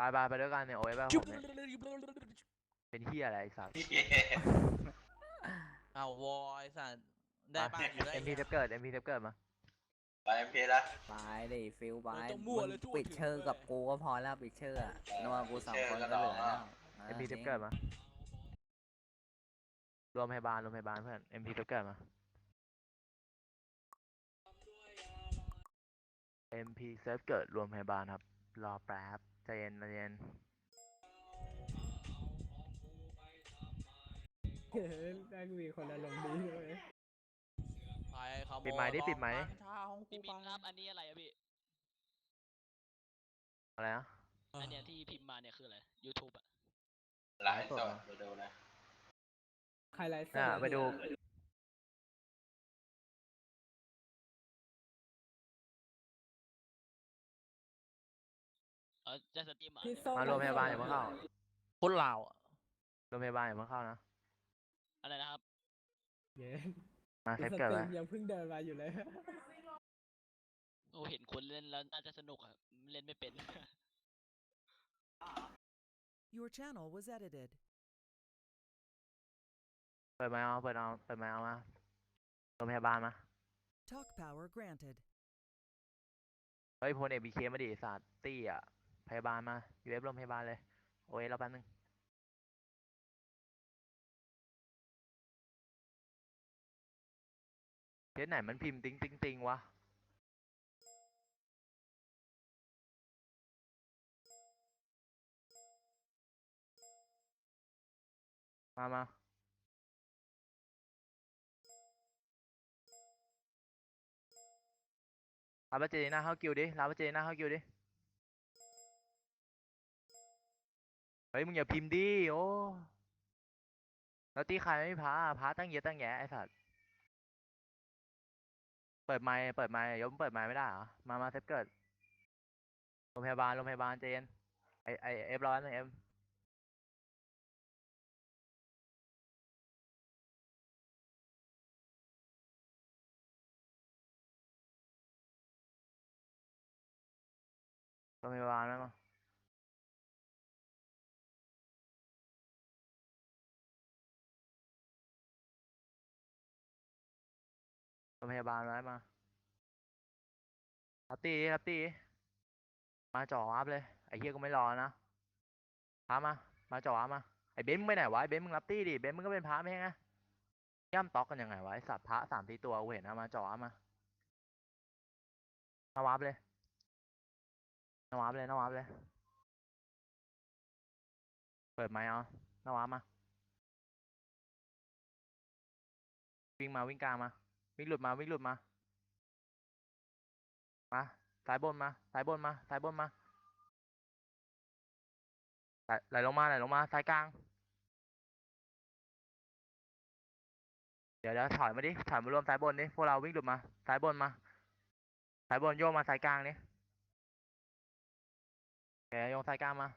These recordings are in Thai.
ไปไปไปด้วยกันเนี่ยโอ้ยไปผมเนี่ยเป็นเฮียอะไรไอ้สัสเอาวอยสัตว์ได้บ้านอยู่ได้เอ็มพีเทปเกิดเอ็มพีเทปเกิดมาไปเอ็มพีละ ไปดิฟิลไปมันต้องมั่วเลยทั่วปิดถึงเชอร์เลยกับกูก็พอแล้วปิดเชอร์อะนัวกูสองปิดคนเชอร์ก็เหลือก็แล้วต่ออ่าเอ็มพีเทปจริงเกิดมารวมพยาบาลรวมพยาบาลเพื่อนเอ็มพีเทปเกิดมาเอ็มพีเซฟเกิดรวมพยาบาลครับ รอแป๊บใจ เย็นใจเย็นเฮ้ยแม่งมีคนอารมณ์ดีเลย ไปขโมยปิดไม้ดิปิดไม้ของบ้านเช่าของกูพี่ไปมินครับอันนี้อะไรอะพี่ อะไรนะ อันเนี้ยที่พิมพ์มาเนี่ยคืออะไร YouTube อะไลฟ์สดไปดูนะ ใครไลฟ์สดอ่าไปดู ออจะสตรีมเหรอะพี่ส้มมารวมพยาบาลอย่าเพิ่งเข้าคนลาวอะรวมพยาบาลอย่าเพิ่งเข้านะอะไรนะครับเย้มาเซสฟตเกิดรีไว้มยังเพิ่งเดินมาอยู่เลย โอ้เห็นคนเล่นแล้วน่าจะสนุกอะเล่นไม่เป็น Your channel was edited. เปิดไมค์เอาเปิดเอาเปิดไมค์เอามารวมพยาบาลมา Talk power granted. เฮ้ยพลเอกบีเคมาดิไอ้สัตว์ตี้อะ พยาบาลมาอยู่เอฟโรงพยาบาลเลย โอ้ยเราแป๊บนึงเคสไหนมันพิมพ์ติ๊งติ๊งติ๊งวะมามาลาบเจน่าเข้ากิวดิลาบเจน่าเข้ากิวดิ เฮ้ยมึงอย่าพิมพ์ดิโอ้แล้วตีใครไม่พาพาตั้งเยอะตั้งแยะไอ้สัตว์เปิดไมค์เปิดไมค์ยมเปิดไมค์ไม่ได้เหรอมามาเซฟเกิดโรงพยาบาลโรงพยาบาลเจนไอไอเอฟร้อยหนึ่งเอ็มโรงพยาบาลไหมมา โรงพยาบาลไหมมารับตีรับตีมาจ่ออัพเลย ไอ้เหี้ยก็ไม่รอนะพามา มาจ่ออัพมา ไอ้เบนซ์มึงไปไหนวะ ไอ้เบนซ์มึงรับตีดิ เบนซ์มึงก็เป็นพระไม่ใช่ไงย่ำตอกกันยังไงวะ ไอ้สัตว์พระสามทีตัวเห็นนะมาจ่ออัพมา นวับเลย นวับเลย นวับเลย เปิดไมค์เอานวับมา วิ่งมาวิ่งกลางมา วิ่งหลุดมาวิ่งหลุดมา มาสายบนมาสายบนมาสายบนมาไหลลลงมาไหลลงมาสายกลาง เดี๋ยวเดี๋ยวถอยมาดิถอยมารวมสายบนดิพวกเราวิ่งหลุดมาสายบนมาสายบนโยกมาสายกลางดิแกโยงสายกลางมา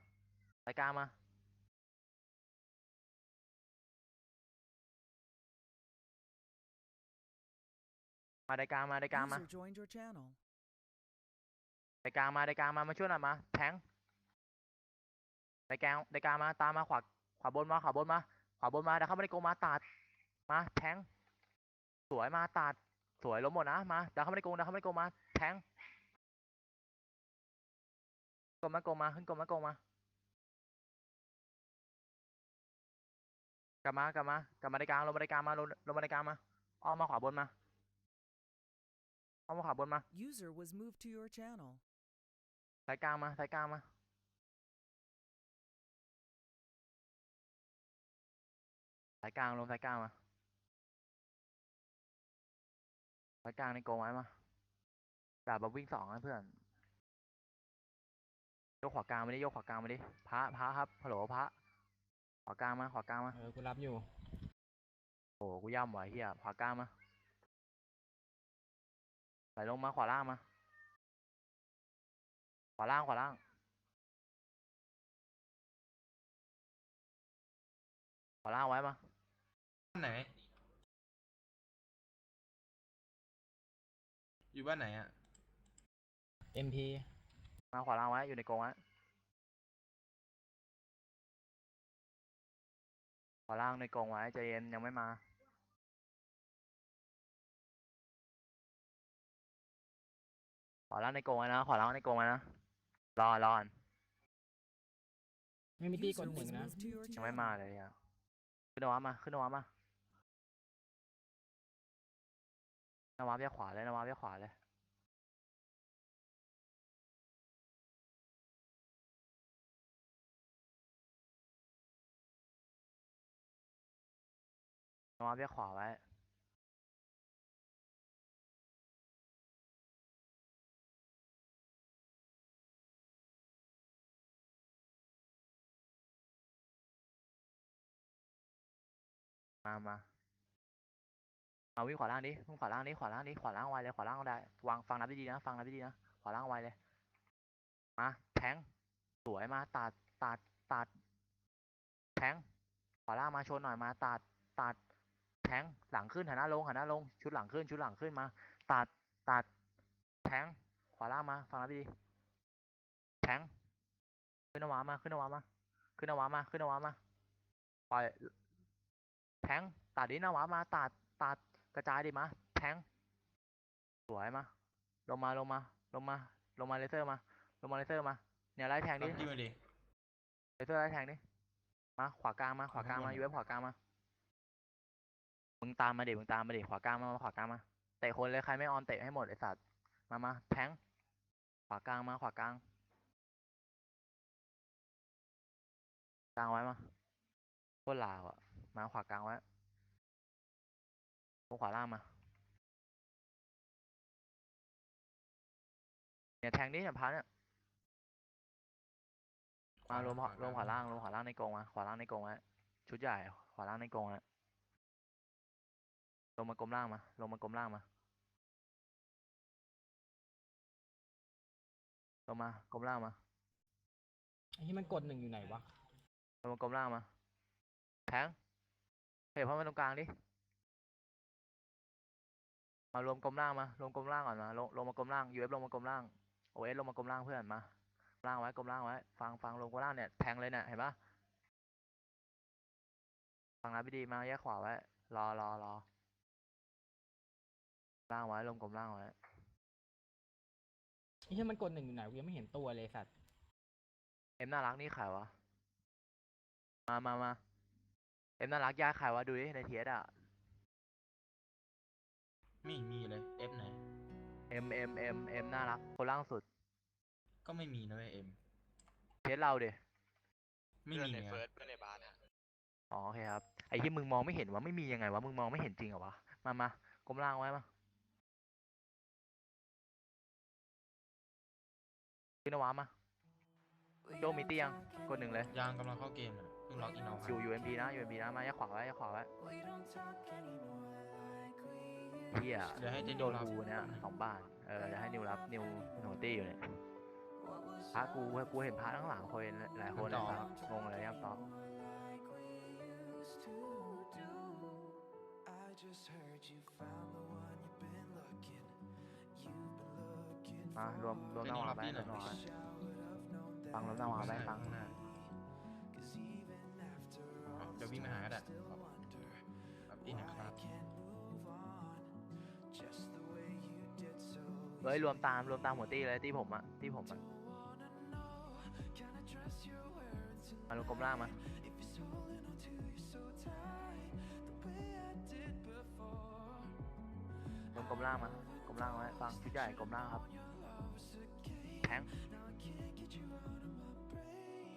สายกลางมา มาได้กลางมาได้กลางมา User joined your channel. ได้กลางมาได้กลางมามาช่วยหน่อยมาแทงได้กลางได้กลางมาตามมาขวาขวาบนมาขวาบนมาขวาบนมาเดี๋ยวเข้ามาในโกงมาตัดมาแทงสวยมาตัดสวยล้มหมดนะมาเดี๋ยวเข้ามาในโกงเดี๋ยวเข้ามาในโกงมาแทงโกงมาโกงมาขึ้นโกงมาโกงมากลับมากลับมากลับมาในกลางลงมาในกลางมาลงลงมาในกลางมาอ้อมมาขวาบนมา อ้อมมาขวาบนมา User was moved to your channel. สายกลางมาสายกลางมา สายกลางลงสายกลางมา สายกลางในโกงไว้มาดาบแบบวิ่งสองนะเพื่อน ยกขวากลางมาดิ ยกขวากลางมาดิ พระพระครับฮัลโหลพระ ขวากลางมา ขวากลางมา เออ กูรับอยู่ โอ้กูย่ำว่ะเฮียขวากลางมา ไหลลงมาขวาล่างมา ขวาล่างขวาล่าง ขวาล่างไว้มาบ้านไหน อยู่บ้านไหนอะ MP มาขวาล่างไว้อยู่ในกรงไว้ขวาล่างในกรงไว้ใจเย็นยังไม่มา อล่างในกรงไว้นะ ขอล่างในกรงไว้นะ รอรอก่อนไม่มีตีก User ดหนึ่ง was นะ moved to your ยังไม่ channel. มาเลยอะ ขึ้นนวับมา ขึ้นนวับมานวับแยกขวาเลยนวับแยกขวาเลยนวับแยกขวาไว้ มามาเอาวิ่งขวาล่างดิวิ่งขวาล่างดิขวาล่างดิขวาล่างไวเลยขวาล่างได้วางฟังนับดีๆนะ ฟังนับดีๆนะขวาล่างไวเลยมาแทงสวยมาตัดตัดตัดแทงขวาล่างมาชนหน่อยมาตัดตัดแทงหลังขึ้นหันหน้าลงหันหน้าลงชุดหลังขึ้นชุดหลังขึ้นมาตัดตัดแทงขวาล่างมา ฟังนับดีๆแทงขึ้นนวามาขึ้นนวามาขึ้นนวามาขึ้นนวามาปล่อย แทงตัดดินาวะมาตัดตัดกระจายดิมาแทงสวยมาลงมาลงมาลงมาลงมาเลเซอร์มาลงมาเลเซอร์มาเนี่ยไล่แทงดิรับจิ้มมาดิเลเซอร์ไล่แทงดิมาขวากลางมาขวากลางมาข้างบนยูเอฟขวากลางมามึงตามมาดิมึงตามมาดิขวากลางมามาขวากลางมาเตะคนเลยใครไม่ออนเตะให้หมดไอสัตว์มามาแทงขวากลางมาขวากลางกลางไว้มาโคตรลาวอะ มาขวากลางไว้ลงขวาล่างมา เนี่ยแทงนี้เนี่ยพันเนี่ยมารวมขวารวมขวาล่างรวมขวาล่างในกรงมาขวาล่างในกรงไว้ชุดใหญ่ขวาล่างในกรงไว้ลงมากลมล่างมา ลงมากลมล่างมาลงมากลมล่างมาไอ้ที่มันกดหนึ่งอยู่ไหนวะลงมากลมล่างมาแทง เฮ้ยเพราะมันตรงกลางดิมารวมกลมล่างมารวมกลมล่างก่อนมาลงลงมากลมล่าง UF ลงมากลมล่าง OS ลงมากลมล่างเพื่อนมาล่างไว้กลมล่างไว้ฟังฟังลงกลมล่างเนี่ยแทงเลยเนี่ยเห็นปะฟังนะพี่ดีมาแยกขวาไว้รอรอรอล่างไว้ลงกลมล่างไว้ไอ้ที่มันกดหนึ่งอยู่ไหนกูยังไม่เห็นตัวเลยสัตว์เอ็มน่ารักนี่ขายวะมามามา เอ็มน่ารักย้ายขายวะดูดิในเทียดอะไม่มีเลยเอฟไหน เอ็มเอ็มเอ็มเอ็มน่ารักคนล่างสุดก็ไม่มีนะเว้ยเอ็มเทสเราดิไม่มีไงอ๋อโอเคครับไอ้ที่มึงมองไม่เห็นวะไม่มียังไงวะมึงมองไม่เห็นจริงเหรอวะมามากลมล่างไว้มาขึ้นนวามาโจมีเตียงกดหนึ่งเลย ยางกำลังเข้าเกมอะเพิ่งล็อกอินเอาอยู่ UMP นะ UMP นะมาแยกขวาไว้แยกขวาไว้เฮียเดี๋ยวให้เจนโดดูนรับกูเนี่ยสองบ้านเออเดี๋ยวให้นิวรับนิวโนตี้อยู่เนี่ยพระกูกูเห็นพระทั้งหลังคนหลายคนเลยครับงงเลยครับตอบมารวมรวมเจหนน้าดูวารับไปพี่หรน่วอยมหน้าวาไปฟังรวมหน้าวาไปฟังข้างหน้า เอาเดี๋ยววิ่งมาหาก็ได้ครับอินนะครับเฮ้ยรวมตามรวมตามหัวตี้เลยที่ผมอะที่ผมอะมารวมกลมล่างมาลงกลมล่างมากลมล่างไว้ฟังชุดใหญ่กลมล่างครับแทง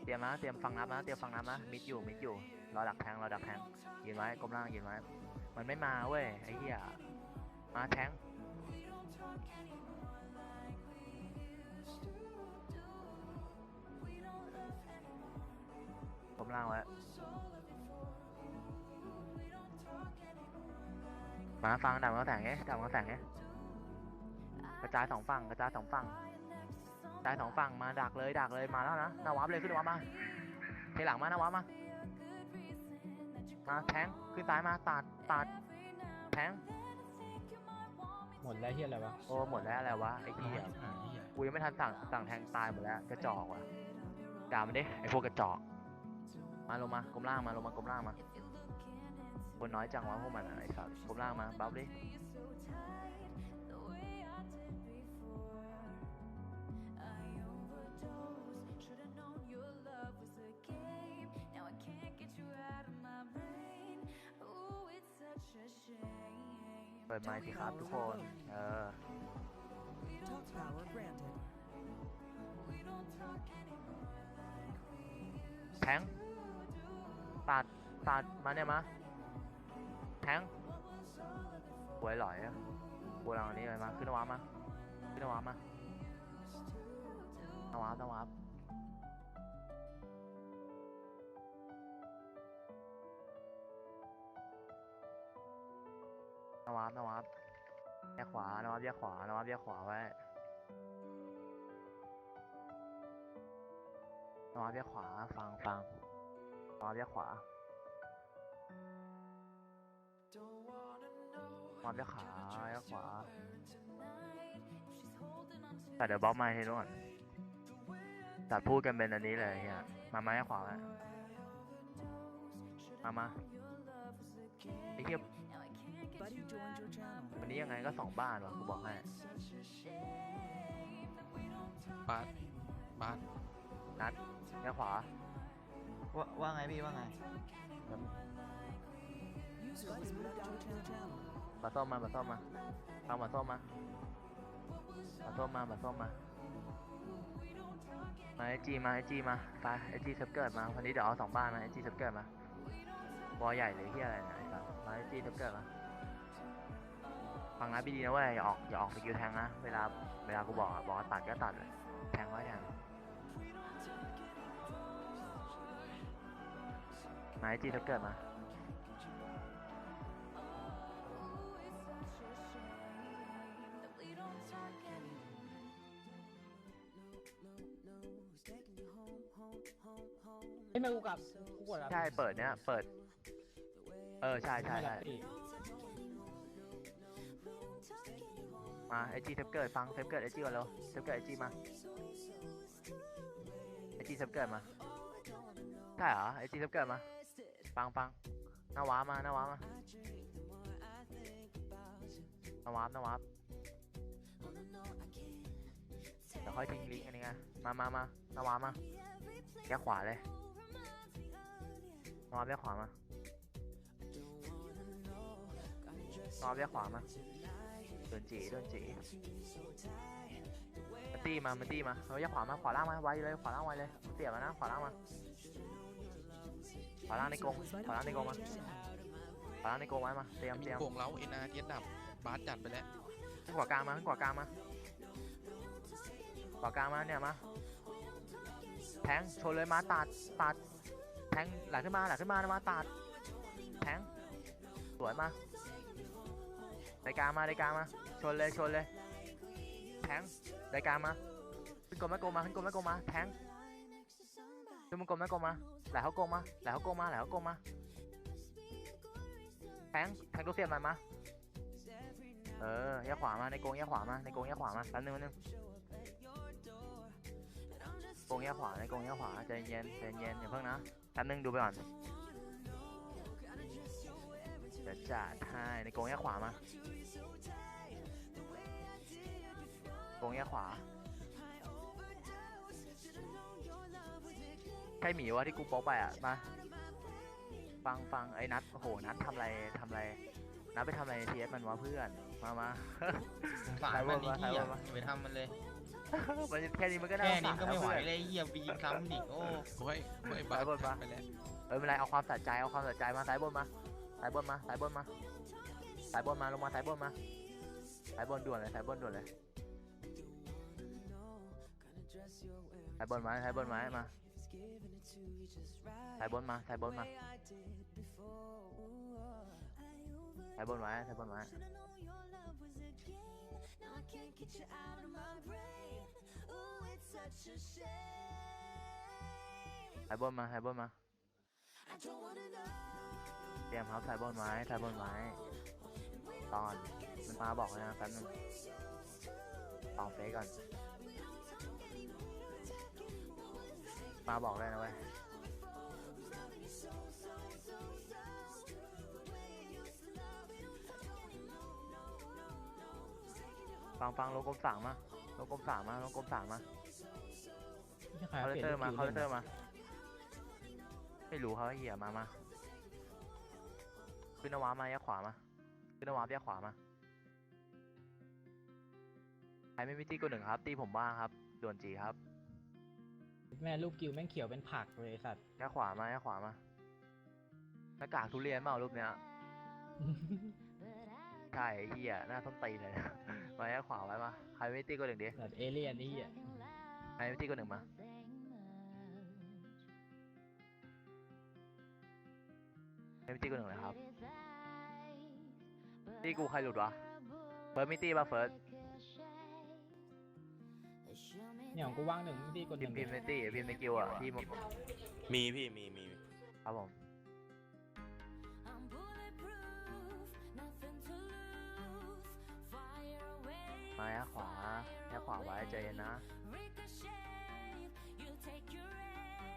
เตรียมนะเตรียมฟังนับนะเตรียมฟังนับนะมิดอยู่มิดอยู่ รอดักแทงรอดักแทงยืนไว้กลมล่างยืนไว้ มันไม่มาเว้ยไอ้เหี้ยมาแทงกลมล่างไว้มาฟังดับกระแสงเอ๊ะดับกระแสงเอ๊ะกระจายสองฝั่งกระจายสองฝั่งกระจายสองฝั่งมาดักเลยดักเลยมาแล้วนะนาวับเลยขึ้นนาวับมาเทหลังมานาวับมา มาแทงขึ้นซ้ายมาตัดตัดแทงหมดแล้วเฮียอะไรวะโอ้หมดแล้วอะไรวะไอ้น้อเหี้ยยหายเหี้ยกูยังไม่ทันสั่งสั่งแทงตายหมดแล้วกระจอกว่ะด่ามันดิไอ้พวกกระจอก มาลงมากลมล่างมาลงมากลมล่างมาคนน้อยจังวะพวกมันอะไอ้สัตว์ผมล่างมาบัฟดิ เปิดไมค์สิครับทุกคน เออ Talk power granted. แทงตัดตัดมาเนี่ยมาแทงหวยหลอยอะกูลังอันนี้เลยมา ขึ้นนวามา ขึ้นนวามา นวาบนวาบ นวาบนวาบแยกขวานวาบแยกขวานวาบแยกขวาไว้นวาบแยกขวาฟังฟังนวาบแยกขวานวาบแยกขาแยกขวาแต่เดี๋ยวบล็อกไมาให้ด้วยจัดพูดกันเป็นอันนี้เลยเฮียมาไม้ขวาไว้มามาไอ้เฮีย วันนี้ยังไงก็สองบ้านวะกูบอกให้บาสบาสนัดแค่ขวา ว่าว่าไงพี่ว่าไง User was moved out of your channel. มาส้มมามาส้มมาฟังมาส้มมามาส้มมามาส้มมามาไอจีมาไอจีมาไปไอจีซับเกิดมาวันนี้เดี๋ยวเอาสองบ้านมาไอจีซับเกิดมาบอใหญ่เลยที่อะไรเนี่ยไอ้สัสมาไอจีซับเกิดมา ฟังนะพี่ดีนะเว้ยอย่าออกอย่าออกสกิลแทงนะเวลาเวลากูบอกอะบอกว่าตัดก็ตัดเลยแทงไว้แทงมาไอจีซับเกิดมาเฮ้ยแม่กูกลับกูกดแล้วใช่เปิดเนี้ยเปิด เออใช่ใช่ใช่พี่ มาไอจีเซฟเกิดฟังเซฟเกิดไอจีก่อนเร็วเซฟเกิดไอจีมาไอจีเซฟเกิดมาใช่เหรอไอจีเซฟเกิดมาฟังฟังหน้าว้ามาหน้าว้ามาหน้าว้าหน้าว้าเดี๋ยวค่อยทิ้งลิงก์อันนี้ไงมามามาหน้าว้ามาแกขวาเลยน้าว้าแยกขวามาน้าว้าแยกขวามา นจีโดนจีมาตีมามาตีมาเราจะขวามาขวาล่างมาไวเลยขวาล่างไวเลยเสียบมานะขวาล่างมาขวาล่างในกรงขวาล่างในกรงมาขวาล่างในกรงไว้มาเตรียมมีเตรียมโป่งเล้าเอ็นอาร์เทียดับบาสจัดไปแล้วขึ้นขวากลางมาขึ้นขวากลางมาขวากลางมาเนี่ยมาแทงชนเลยมาตัดตัดแทงไหลขึ้นมาไหลขึ้นมานะมาตัดแทงสวยมาได้กลางมาได้กลางมา ชนเลยชนเลยแทงได้กางมาขึ้นกลมไม่กลมมาขึ้นกลมไม่กลมมาแทงขึ้นมึงกลมไม่กลมมาไหลเขากลมมาไหลเขากลมมาไหลเขากลมมาแทงแทงตัวเสียบหน่อยมาเออแยกขวามาในกงแยกขวามาในกงแยกขวามาแป๊บนึงแป๊บนึงกงแยกขวาในกงแยกขวาใจเย็นใจเย็นอย่าเพิ่งนะแป๊บนึงดูไปก่อนเดี๋ยวจัดให้ในกงแยกขวามา กรงแยกขวา ใช่หมีวะที่กูโป๊กไปอะ มา ฟังฟังไอ้นัท โอ้โห นัททำอะไรทำอะไร นับไปทำอะไรทีเอสมันวะเพื่อน มามา สงสารมันนี่ใครเหี้ยว่าอย่าไปทำมันเลย มันแค่นี้มันก็น่าแค่สงนี้สารก็ไม่ไหวแล้วเลยเหี้ยไปยิงซ้ำดิโอ้โอ้ยโอ้ยบาสไปบนจัมาดไปแล้วเออไม่เป็นไรเอาความสะใจเอาความสะใจมาสายบนมาสายบนมาสายบนมาสายบนมาลงมาสายบนมาสายบนด่วนเลยสายบนด่วนเลย สายบนมาสายบนมามาสายบนมาสายบนมาสายบนมาสายบนมาสายบนมาสายบนมาเตรียมครับสายบนไม้สายบนไม้ตอนมันมาบอกนะแป๊บนึงตองเฟซก่อน มาบอกได้นะเว้ยฟังฟังโลกมสามมาโลกมสามมาโลกมสามมาเขาเลเตอร์มาเขาเลเตอร์มา ไม่รู้เขาเหี้ยมามาขึ้นนวามาแยกขวามาขึ้นนวามแยกขวามาใครไม่มีตีก็หนึ่งครับ ตีผมบ้างครับด่วนจีครับ แม่ลูกกิวแม่งเขียวเป็นผักเลยไอ้สัตว์แยกขวามาแยกขวามาหน้ากากทุเรียนเปล่ารูปเนี้ยใช่ไอ้เหี้ยหน้าต้นตีนเลยมาแยกขวาไว้มาใครไม่ตีกดหนึ่งดิสัตว์เอเลี่ยนนี่อะใครไม่ตีกดหนึ่งมาใครไม่ตีกดหนึ่งเลยครับตีกูใครหลุดวะเฟิร์สไม่ตีป่ะเฟิร์ส เนี่ยของกูว่างหนึ่งที่กดหพิมนึ่งพ์พิมพ์ในตีพิมพ์ในกิวอะที่มมีพี่มีมีครับผม มาแยกขวาแยกขวาไว้ใจเย็นนะ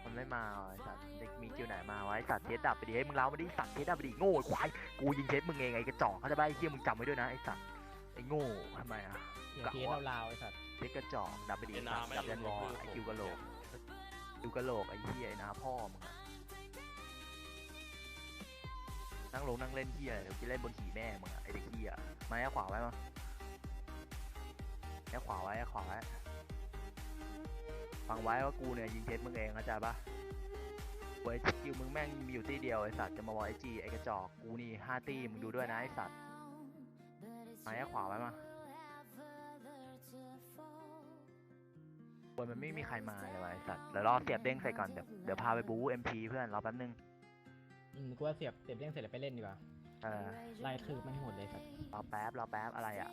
มันไม่มาว่ะไอสัตว์เด็กมีคิวไหนมาไวะไอ้สัตว์เทสดับไปดิให้ยมึงเล้ามาดิสัตว์เทสดับไปดิโง่ไอ้ควายกูยิงเทสมึงเองไอ้กระจอกเขาใจะไปไอ้เฮียมึงจำไว้ด้วยนะไอ้สัตว์ไอ้โง่ทำไมอะเดี๋ยวเทสเราลาวๆไอ้สัตว์ เทสกระจอกดับไปดิสัตว์ดับยันวอลไอ้คิวกะโหลกคิวกะโหลกไอ้เฮียไอ้นาพ่อมึงอะนั่งลงนั่งเล่นเฮียอะไรเดี๋ยวไปเล่นบนขี่แม่มึงอะไอ้เด็กเฮียมาแยกขวาไว้มาแยกขวาไว้แยกขวาไว้ฟังไว้ว่ากูเนี่ยยิงเทสมึงเองเข้าใจปะเว้ยสกิลมึงแม่งมีอยู่ตีเดียวไอสัตว์จะมาวอไอจีไอกระจอกกูนี่ห้าตีมึงดูด้วยนะไอสัตว์มาแยกขวาไว้มา บนมันไม่มีใครมาเลยวะไอสัตว์เดี๋ยวรอเสียบเด้งใส่ก่อนเดี๋ยวเดี๋ยวพาไปบู๊เอ็มพีเพื่อนรอแป๊บนึงอืมกูว่าเสียบเสียบเด้งเสร็จแล้วไปเล่นดีกว่าเออไล่คือมันให้หมดเลยสัตว์รอแป๊บรอแป๊บอะไรอะ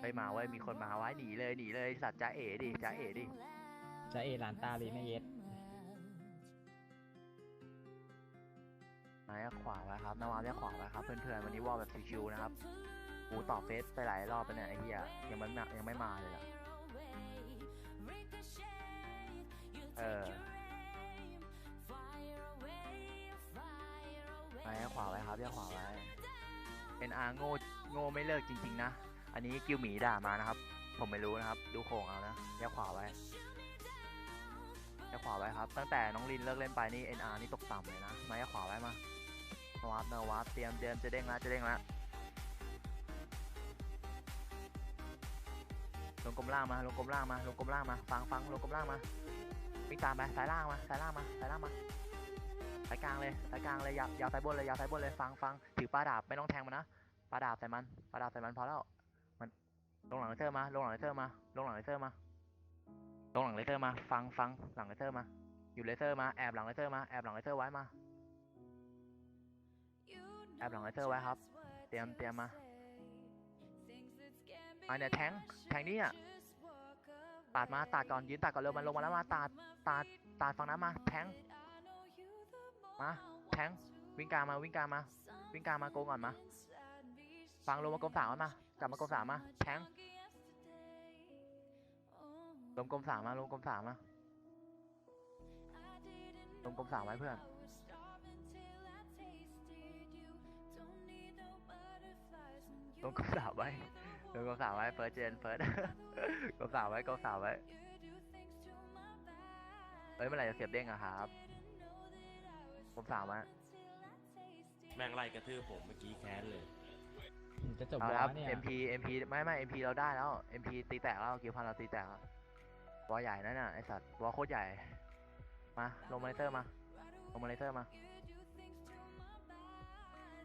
ไปมาเว้ยมีคนมาไว้หนีเลยหนีเลยไอ้สัตว์จ้าเอ๋ดิจ้าเอ๋ดิจะเอหลานตาเลยแม่เย็ดมาแยกขวาไว้ครับนาวาแยกขวาไว้ครับเพื่อนๆวันนี้วอลแบบชิวๆนะครับกูตอบเฟซไปหลายรอบไปเนี่ยไอ้เหี้ยยังไม่มายังไม่มาเลยอะ NR โง่โง่ไม่เลิกจริง ๆ นะ อันนี้กิวหมีด่ามานะครับ ผมไม่รู้นะครับ ดูโครงเอานะแยกขวาไว้แยกขวาไว้ครับ ตั้งแต่น้องลินเลิกเล่นไปนี่ NR นี่ตกต่ำเลยนะ มาแยกขวาไว้มานวับนวับเตรียมเตรียมจะเด้งแล้วจะเด้งแล้วลงกลมล่างมาลงกลมล่างมาลงกลมล่างมา ฟังฟังลงกลมล่างมาวิ่งตามไปสายล่างมาสายล่างมาสายล่างมาสายกลางเลยสายกลางเลยยาวยาวสายบนเลยยาวสายบนเลยฟังฟังถือปลาดาบไม่ต้องแทงมันนะ ปลาดาบใส่มันปลาดาบใส่มันพอแล้ว มันลงหลังเลเซอร์มาลงหลังเลเซอร์มาลงหลังเลเซอร์มาลงหลังเลเซอร์มา ฟังฟังหลังเลเซอร์มาอยู่เลเซอร์มาแอบหลังเลเซอร์มาแอบหลังเลเซอร์ไว้มาแอบหลังเลเซอร์ไว้ครับ เตรียมเตรียมมามาเนี่ยแทงแทงนี่อะตัดมาตัดก่อนยืนตัดก่อนเร็วมันลงมาแล้วมาตัดตัดตัดฝั่งนั้นมา แทงมาแทงวิ่งกลางมาวิ่งกลางมาวิ่งกลางมาโกงก่อนมา ฟังลงมากรมสามมากลับมากรมสามมาแทงลงกรมสามมาลงกรมสามมาลงกรมสามไว้เพื่อนลงกรมสามไว้ลงกรมสามไว้เฟิร์สเจนเฟิร์สกรมสามไว้กรมสามไว้เฮ้ยเมื่อไหร่จะเสียบเด้งอะครับกรมสามไว้แม่งไล่กระทืบผมเมื่อกี้แค้นเลย จะจบเอาวละครับอเนี่ย MP MP ไม่ไม่ MP เราได้แล้ว MP ตีแตกแล้วกิวพันเราตีแตกแล้ววอลใหญ่นั่นน่ะไอสัตว์วอลโคตรใหญ่ มาลงมอนิเตอร์มาลงมอนิเตอร์มา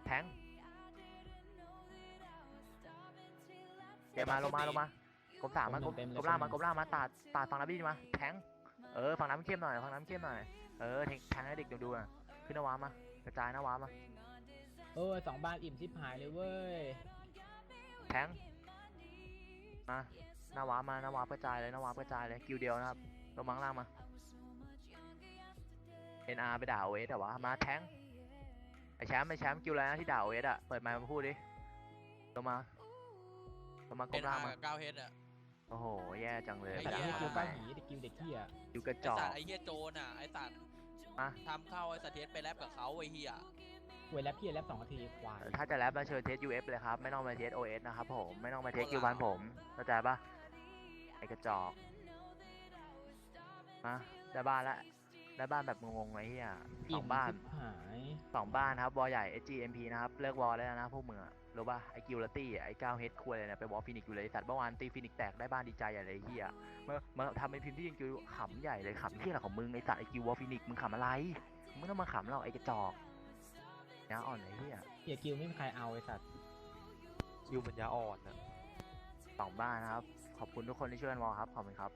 แทงเกมมาลงมาลงมากลมสามมากลมกลมล่างมากลมล่างมาตาดตาดฝั่งน้ำบี้มา แทงเออฝั่งน้ำเข้มหน่อยฝั่งน้ำเข้มหน่อยเออแทงแทงให้เด็กดูดูอะขึ้นนวามา กระจายนวามา เออสองบ้านอิ่มชิบหายเลยเว้ย แทงมาหน้าวาร์ปมาหน้าวาร์ปกระจายเลยหน้าวาร์ปกระจายเลยคิวเดียวนะครับลงมังล่างมา NR ไปด่าโอเอสแต่ว่ามาแทงไอแชมป์ไอแชมป์คิวอะไรนะที่ด่าโอเอสอะเปิดไมค์มาพูดดิลงมาลงมากเป็ลนมล่างอามากับก้าวเฮดอะโอ้โห แย่จังเลยไอ้แต่เหี้ที่ยคิวป้าหีเด็กกิวเด็กเหี้ยอยู่กระไอจอกสัตว์ไอเฮียโจนอะไอสัตว์มาทำเข้าไอสัตว์เทสไปแลบกับเขาไอเฮีย เวยแรปพี่แรปสองนาทีควายถ้าจะแรปมาเชิญเทส UF เลยครับ ไม่ต้องมาเทส OS นะครับผม ไม่ต้องมาเทสโคตรคิวบันลาวผมเข้าใจปะไอกระจอกมาได้บ้านละได้บ้านแบบงงๆไอ้เหี้ยสองบ้านชิหายสองบ้านครับวอลใหญ่ SGMP นะครับ เลิกวอลได้แล้วนะพวกมึงอะรู้ป่ะไอกิลตี้ไอก้าวเฮดคุยเลยเนี่ยไปวอลฟินิกอยู่เลยไอ้สัตว์เมื่อวานตีฟินิกแตกได้บ้านดีใจใหญ่เลยไอ้เหี้ยเมื่อเมื่อทำเป็นพิมพ์ที่ยังกิวขำใหญ่เลยขำที่อะไรของมึงไอสัตว์ไอกิววอลฟินิกมึงขำอะไรมึงไม่ต้องมาขำหรอกไอกระจอก ยาอ่อนไอ้เหี้ยเฮียกิวไม่มีใครเอาไอ้สัตว์ยูปัญญาอ่อนนะสองบ้านนะครับ ขอบคุณทุกคนที่ช่วยกันวอลครับขอบคุณครับ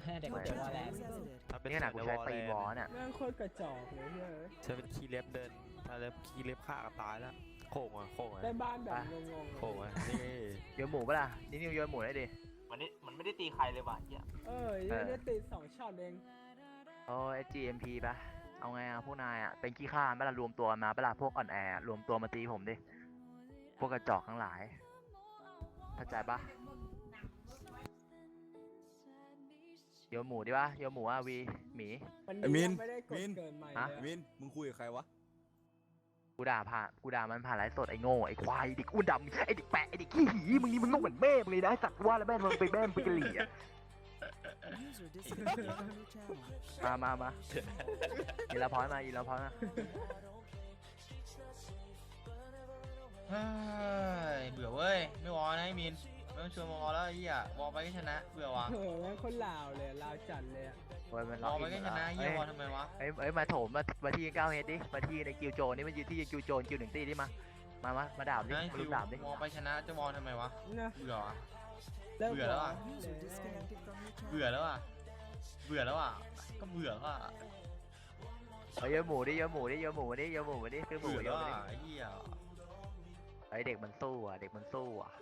แม่เด็กไม่เดี๋ยวว่าแลน Visited. นี่ขนาดกูใช้ตีวอลเนี่ยแม่งโคตรกระจอกเลยเฮ้ยใช้เป็นคีย์เล็บเดินถ้าเล็บคีย์เล็บฆ่าก็ตายแล้วโค้งอะโค้งอะได้บ้านแบบงงๆโค้งเลยอะนี่โยนหมูปะล่ะนี่นิวโยนหมูได้ดิ มันนี่มันไม่ได้ตีใครเลยว่ะเหี้ยเออเออ ได้ติดสองช็อตเองโอ้ SGMP ปะ เอาไงอะพวกนายอะเป็นขี้ข้าเวลารวมตัวมาเวลาพวกอ่อนแอรวมตัวมาตีผมดิพวกกระจอกทั้งหลายเข้าใจปะโยนหมูดิปะโยนหมูอะวีหมีวันไอ้นี้มินยังไม่ได้กดมินเกินใหม่ฮะ เลยมินมึงคุยกับใครวะกูด่าผ่านกูด่ามันผ่านไลฟ์สดไอ้โง่ไอ้ควายไอ้เด็กอ้วนดำไอ้เด็กแปะไอ้เด็กขี้หีมึงนี่มึงโง่เหมือนแม่มึงเลยนะไอ้สัตว์ว่าแล้วแม่มึงไปแม่มึงไปกะหรี่อะ User disconnected from your channel. มามามายินละพอยต์มายินละพอยต์มาเฮ้ยเบื่อเว้ย ไม่วอลนะไอ้มินไม่ต้องชวนมาวอลแล้วไอ้เหี้ยวอลไปก็ชนะ เบื่อวะเออแม่งคนลาวเลยลาวจัดเลยอะโอ้ยมันวล็ออกลไปอินก็หมดชแล้วนะเหี้เอ้ยยวอลทำไมวะ เอ้ยเอ้ยมาโถมมามาที่เก้าเฮดดิมาที่ในกิวโจนนี่มันอยู่ที่กิวโจนกิวหนึ่งตีดิมามามามาด่าบดินะมาคิลุวมด่าบดิวอลไปชนะจะวอลทำไมวะนะเบื่อวะ เลิกเบื่อแล้วอะบก User disconnected from your channel. เบื่อแล้วอะ เบื่อแล้วอะ ก็เบื่อแล้วอะเอ้ยเยอะหมูดิเยอะหมูดิเยอะหมูดิเยอะหมูดิคือหมูเบื่อเยแล้วอะดิอะไอ้เหี้ยไอ้เด็กมันสู้อะเด็กมันสู้อะ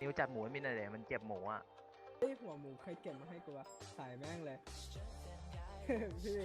นิ้วจับหมูให้มินหน่อยเลยมันเจ็บหมูอะเฮ้ยหัวหมูใครเก็บมาให้กูวะใส่แม่งเลย พี่